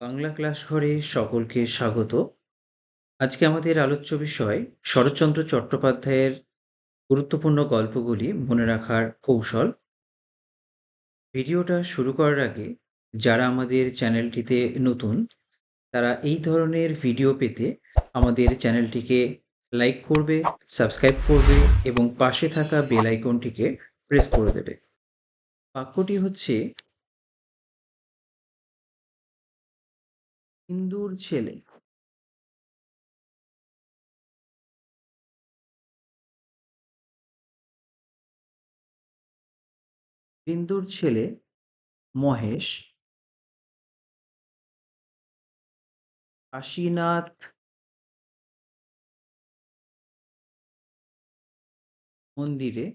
Bangla class ঘরে সকলকে স্বাগত। আজকে আমাদের আলোচ্য বিষয় শরৎচন্দ্র চট্টোপাধ্যায়ের গুরুত্বপূর্ণ গল্পগুলি মনে রাখার কৌশল। ভিডিওটা শুরু করার আগে যারা আমাদের চ্যানেলটিতে নতুন, তারা এই ধরনের ভিডিও পেতে আমাদের চ্যানেলটিকে লাইক করবে, সাবস্ক্রাইব করবে এবং পাশে থাকা বেল আইকনটিকে প্রেস করে দেবে। বাক্যটি হচ্ছে হিন্দুর ছেলে। বিন্দুর ছেলে মহেশ। কাশীনাথ মন্দিরে।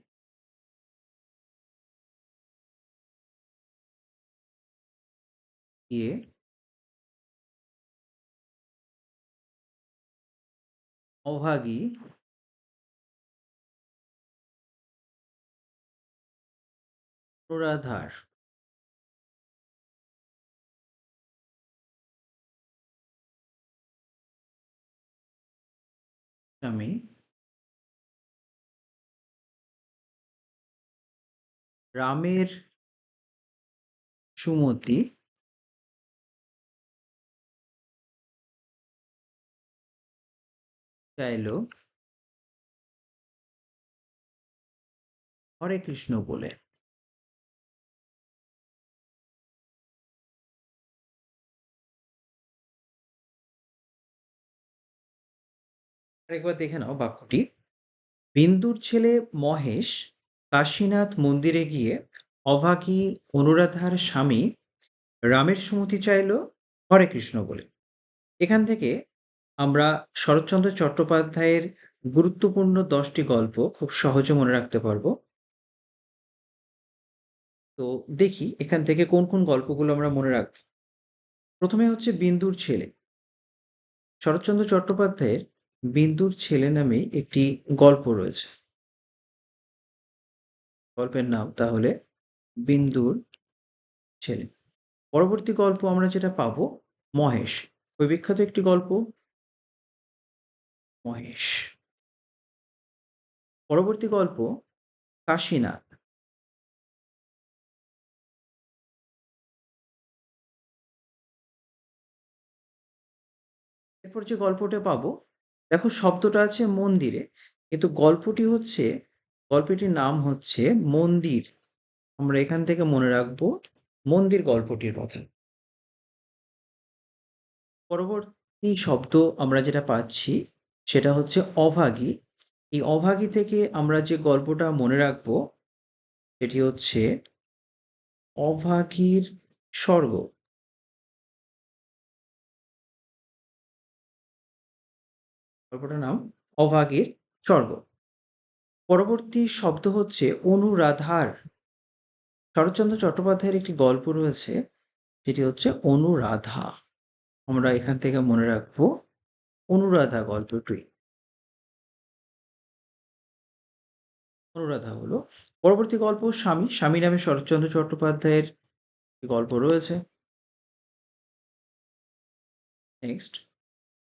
গিয়ে অভাগী অনুরাধার স্বামী রামের সুমতি চাইল হরে কৃষ্ণ বলে। আরেকবার দেখে নাও বাক্যটি। বিন্দুর ছেলে মহেশ কাশীনাথ মন্দিরে গিয়ে অভাগী অনুরাধার স্বামী রামের সুমতি চাইল হরে কৃষ্ণ বলে। এখান থেকে আমরা শরৎচন্দ্র চট্টোপাধ্যায়ের গুরুত্বপূর্ণ দশটি গল্প খুব সহজে মনে রাখতে পারব। তো দেখি এখান থেকে কোন কোন গল্পগুলো আমরা মনে রাখব প্রথমে হচ্ছে বিন্দুর ছেলে। শরৎচন্দ্র চট্টোপাধ্যায়ের বিন্দুর ছেলে নামে একটি গল্প রয়েছে। গল্পের নাম তাহলে বিন্দুর ছেলে। পরবর্তী গল্প আমরা যেটা পাবো মহেশ। ওই বিখ্যাত একটি গল্প। মহেশ। পরবর্তী গল্প কাশীনাথ। এরপর যে গল্পটা পাবো, দেখো শব্দটা আছে মন্দিরে, কিন্তু গল্পটি হচ্ছে, গল্পটির নাম হচ্ছে মন্দির। আমরা এখান থেকে মনে রাখব মন্দির গল্পটির কথা। পরবর্তী শব্দ আমরা যেটা পাচ্ছি সেটা হচ্ছে অভাগী। এই অভাগী থেকে আমরা যে গল্পটা মনে রাখব, সেটি হচ্ছে অভাগীর স্বর্গ। গল্পটার নাম অভাগীর স্বর্গ। পরবর্তী শব্দ হচ্ছে অনুরাধার। শরৎচন্দ্র চট্টোপাধ্যায়ের একটি গল্প রয়েছে যেটি হচ্ছে অনুরাধা। আমরা এখান থেকে মনে রাখব অনুরাধা গল্পটি। অনুরাধা হলো পরবর্তী গল্প স্বামী। স্বামী নামে শরৎচন্দ্র চট্টোপাধ্যায়ের গল্প রয়েছে। নেক্সট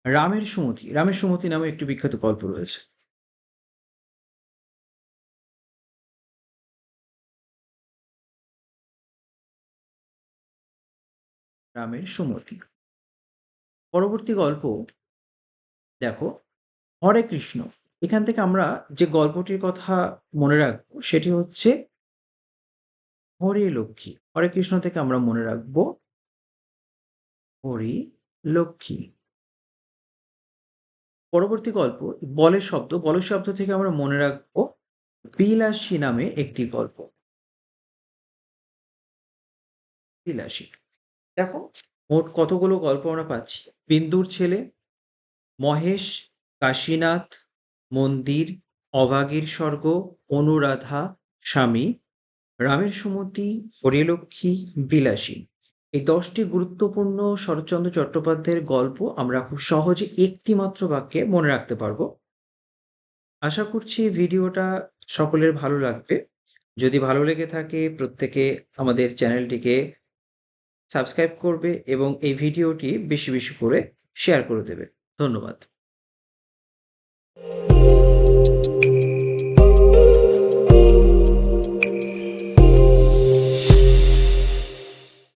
রামের সুমতি। রামের সুমতি নামে একটি বিখ্যাত গল্প রয়েছে। রামের সুমতি। পরবর্তী গল্প দেখো, হরে কৃষ্ণ। এখান থেকে আমরা যে গল্পটির কথা মনে রাখব, সেটি হচ্ছে হরে লক্ষ্মী। হরে কৃষ্ণ থেকে আমরা মনে রাখব, হরি লক্ষ্মী। পরবর্তী গল্প, বলের শব্দ। বলের শব্দ থেকে আমরা মনে রাখব, বিলাসী নামে একটি গল্প। বিলাসী। দেখো, মোট কতগুলো গল্প আমরা পাচ্ছি? বিন্দুর ছেলে মহেশ, কাশীনাথ, মন্দির, অভাগীর স্বর্গ, অনুরাধা, স্বামী রামের সুমতি হরিলক্ষ্মী, বিলাসী। এই দশটি গুরুত্বপূর্ণ শরৎচন্দ্র চট্টোপাধ্যায়ের গল্প আমরা খুব সহজে একটি মাত্র বাক্যে মনে রাখতে পারব। আশা করছি ভিডিওটা সকলের ভালো লাগবে। যদি ভালো লেগে থাকে, প্রত্যেকে আমাদের চ্যানেলটিকে সাবস্ক্রাইব করবে এবং এই ভিডিওটি বেশি বেশি করে শেয়ার করে দেবে। ধন্যবাদ।